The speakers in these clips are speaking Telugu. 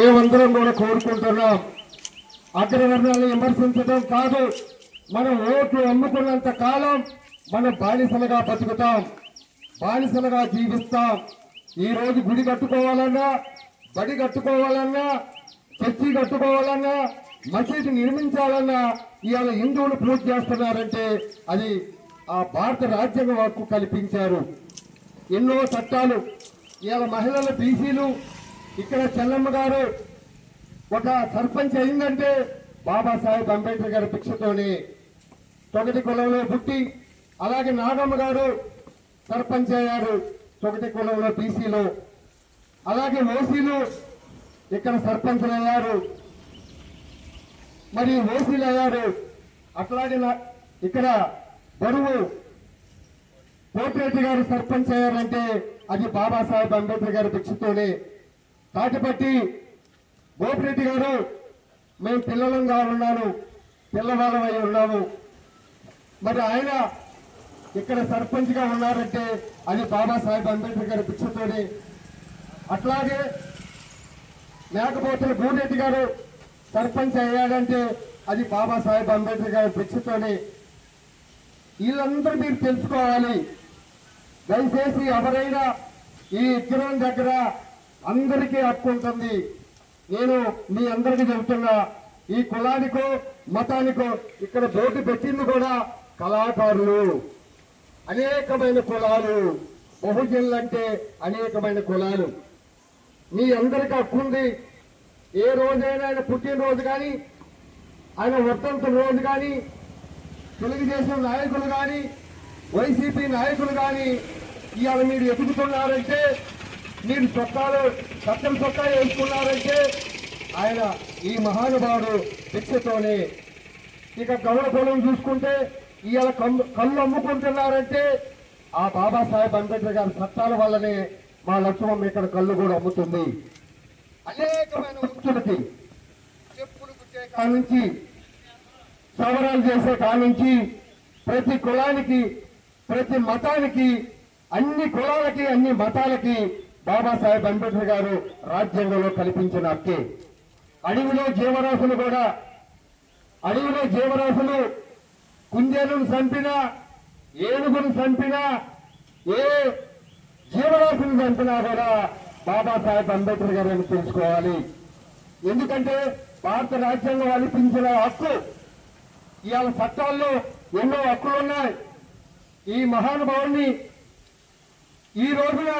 మేమందరం కూడా కోరుకుంటున్నాం. అగ్రవర్ణాలను విమర్శించడం కాదు మనం ఓట్లు అమ్ముకున్నంత కాలం మనం బానిసలుగా బతుకుతాం బానిసలుగా జీవిస్తాం. ఈరోజు గుడి కట్టుకోవాలన్నా బడి కట్టుకోవాలన్నా చర్చి కట్టుకోవాలన్నా మసీదు నిర్మించాలన్నా ఇవాళ హిందువులు పూజ చేస్తున్నారంటే అది ఆ భారత రాజ్యాంగ హక్కు కల్పించారు. ఎన్నో చట్టాలు ఇవాళ మహిళల బీసీలు ఇక్కడ చెల్లమ్మ గారు ఒక సర్పంచ్ అయిందంటే బాబాసాహెబ్ అంబేద్కర్ గారి భిక్షతోని తొగటి కులంలో పుట్టి అలాగే నాగమ్మ గారు సర్పంచ్ అయ్యారు తొగటి కులంలో బీసీలో అలాగే ఓసీలు ఇక్కడ సర్పంచులు అయ్యారు. మరి ఓసీలు అయ్యారు. అట్లాగే ఇక్కడ బరువు కోటిరెడ్డి గారు సర్పంచ్ అయ్యారంటే అది బాబాసాహెబ్ అంబేద్కర్ గారి భిక్షతోనే తాటిపట్టి గోపిరెడ్డి గారు మేము పిల్లలంగా ఉన్నాను పిల్లవాళ్ళం అయి ఉన్నాము. మరి ఆయన ఇక్కడ సర్పంచ్గా ఉన్నారంటే అది బాబాసాహెబ్ అంబేద్కర్ గారి పిచ్చతోనే అట్లాగే మేకపోతుల భూరెడ్డి గారు సర్పంచ్ అయ్యాడంటే అది బాబాసాహెబ్ అంబేద్కర్ గారి పిచ్చతోనే వీళ్ళందరూ మీరు తెలుసుకోవాలి. దయచేసి ఎవరైనా ఈ విగ్రహం దగ్గర అందరికీ హక్కు ఉంటుంది నేను మీ అందరికీ చెబుతున్నా ఈ కులానికో మతానికో ఇక్కడ బోటు పెట్టింది కూడా కళాకారులు. అనేకమైన కులాలు బహుజనులు అంటే అనేకమైన కులాలు. మీ అందరికీ హక్కు ఉంది ఏ రోజైనా ఆయన పుట్టినరోజు కానీ ఆయన వర్తంత రోజు కానీ తెలుగుదేశం నాయకులు కానీ వైసీపీ నాయకులు కానీ ఇవాళ మీరు ఎదుగుతున్నారంటే మీరు చొక్కాలు సత్యం చొక్కా వేసుకున్నారంటే ఆయన ఈ మహానుభావుడు శిక్షతోనే ఇక గౌడ పొలం చూసుకుంటే ఇవాళ కళ్ళు కళ్ళు అమ్ముకుంటున్నారంటే ఆ బాబాసాహెబ్ అంబేద్కర్ గారి చట్టాల వల్లనే మా లక్ష్మమ్మ ఇక్కడ కళ్ళు కూడా అమ్ముతుంది. అనేకమైన వృత్తులకి చెప్పులు కుట్టే కానుంచి సవరాలు చేసే కానుంచి ప్రతి కులానికి ప్రతి మతానికి అన్ని కులాలకి అన్ని మతాలకి బాబాసాహెబ్ అంబేద్కర్ గారు రాజ్యాంగంలో కల్పించిన హక్కే. అడవిలో జీవరాశులు కూడా అడవిలో జీవరాశులు కుందేలును చంపినా ఏనుగును చంపినా ఏ జీవరాశిని చంపినా కూడా బాబాసాహెబ్ అంబేద్కర్ గారు అని తెలుసుకోవాలి. ఎందుకంటే భారత రాజ్యాంగం కల్పించిన హక్కు ఇవాళ చట్టాల్లో ఎన్నో హక్కులు ఉన్నాయి ఈ మహానుభావుని ఈ రోజున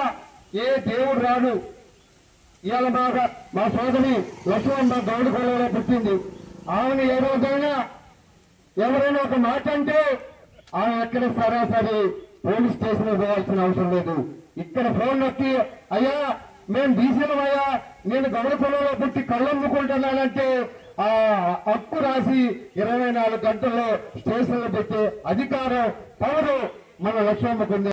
ఏ దేవుడు రాడు? ఇవాళ మా మా సోదరి లక్ష్మణ గౌడ కొలలో పుట్టింది ఆమెను ఏ రోజైనా ఎవరైనా ఒక మాట అంటే ఆమె ఎక్కడ సరాసరి పోలీస్ స్టేషన్ పోవాల్సిన అవసరం లేదు. ఇక్కడ ఫోన్ నొక్కి అయ్యా మేము బీసీలం అయ్యా నేను గౌడ కొలవలో పుట్టి కళ్ళమ్ముకుంటున్నానంటే ఆ హక్కు రాసి ఇరవై నాలుగు గంటల్లో స్టేషన్లో పెట్టే అధికారం పవరు మన లక్ష్మమ్మకుంది